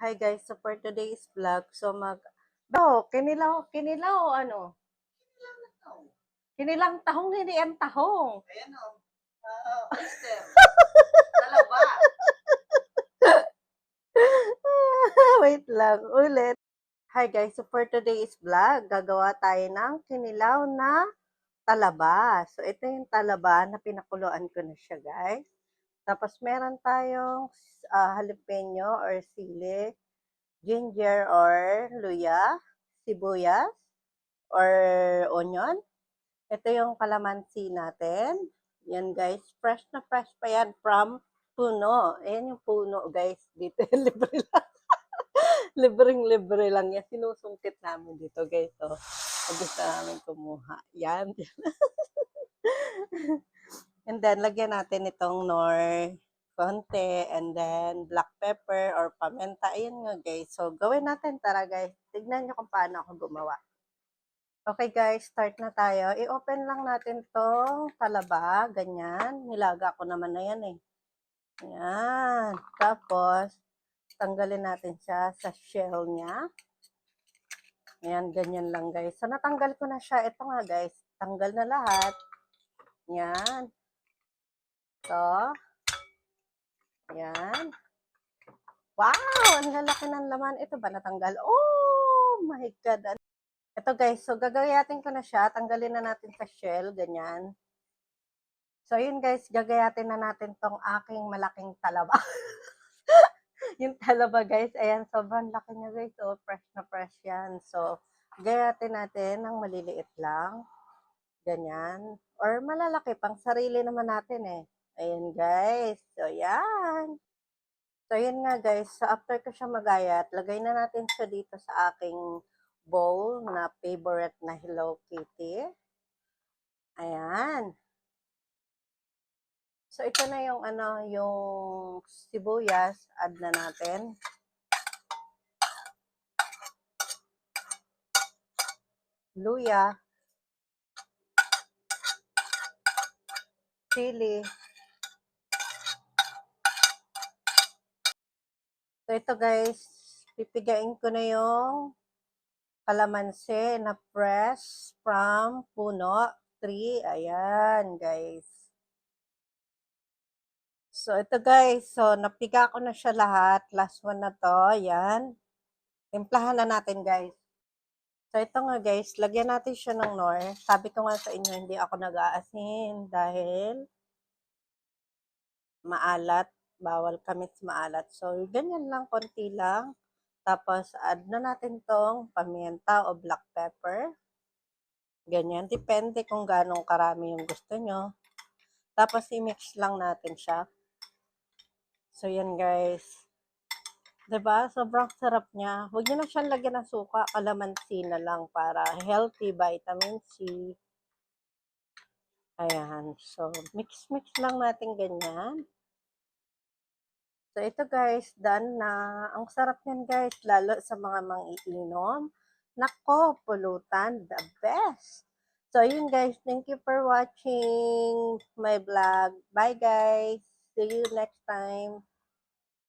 Hi guys, so for today's vlog, so mag... Do, kinilaw, kinilaw o ano? Kinilang tahong, hindi ang tahong. Ayan o. Uh, oyster. Talaba. Wait lang, ulit. Hi guys, so for today's vlog, gagawa tayo ng kinilaw na talaba. So ito yung talaba na pinakuluan ko na siya guys. Tapos meron tayong ah, jalapeno or sili, ginger or luya, sibuyas, or onion. Ito yung kalamansi natin. Yan guys, fresh na fresh pa yan from puno. Ayan yung puno guys. Dito libre lang. Libreng libre lang yan. Sinusungkit namin dito guys. So, gusto namin kumuha. Yan. and then, lagyan natin itong nor konti and then black pepper or pamenta. Ayan nga guys. So, gawin natin. Tara guys. Tignan nyo kung paano ako gumawa. Okay guys, start na tayo. I-open lang natin tong talaba. Ganyan. Nilaga ko naman na yan eh. Yan. Tapos, tanggalin natin siya sa shell niya. Ayan, ganyan lang guys. So, natanggal ko na siya. Ito nga guys, tanggal na lahat. Yan. So, yan. Wow! Ang lalaki ng laman. Ito ba natanggal? Oh my God! Ito guys, so gagayatin ko na siya. Tanggalin na natin sa shell, ganyan. So yun guys, gagayatin na natin tong aking malaking talaba. yung talaba guys, ayan, sobrang laki niya guys. So fresh na fresh yan. So, gayatin natin ng maliliit lang. Ganyan. Or malalaki, pang sarili naman natin eh. Ayan guys. So yan. So yun nga guys, so after ko siya magayat, lagay na natin siya dito sa aking bowl na favorite na Hello Kitty. Ayan. So, ito na yung ano, yung sibuyas. Add na natin. Luya. Chili. So, ito guys, pipigain ko na yung kalamansi na fresh from puno tree. Ayan, guys. So, ito guys. So, napiga ko na siya lahat. Last one na to. Ayan. Timplahan na natin, guys. So, ito nga guys. Lagyan natin siya ng nor. Sabi ko nga sa inyo, hindi ako nag-aasin dahil maalat. Bawal kamit maalat. So, ganyan lang, konti lang. Tapos, add na natin tong pamienta o black pepper. Ganyan. Depende kung ganong karami yung gusto nyo. Tapos, i-mix lang natin siya. So, yan guys. ba Sobrang sarap niya. Huwag nyo na siyang lagyan ng suka. Kalamansi na lang para healthy vitamin C. Ayan. So, mix-mix lang natin ganyan. So, ito guys, done na. Ang sarap niyan guys, lalo sa mga mangiinom. Nako, pulutan, the best. So, yun guys, thank you for watching my vlog. Bye guys. See you next time.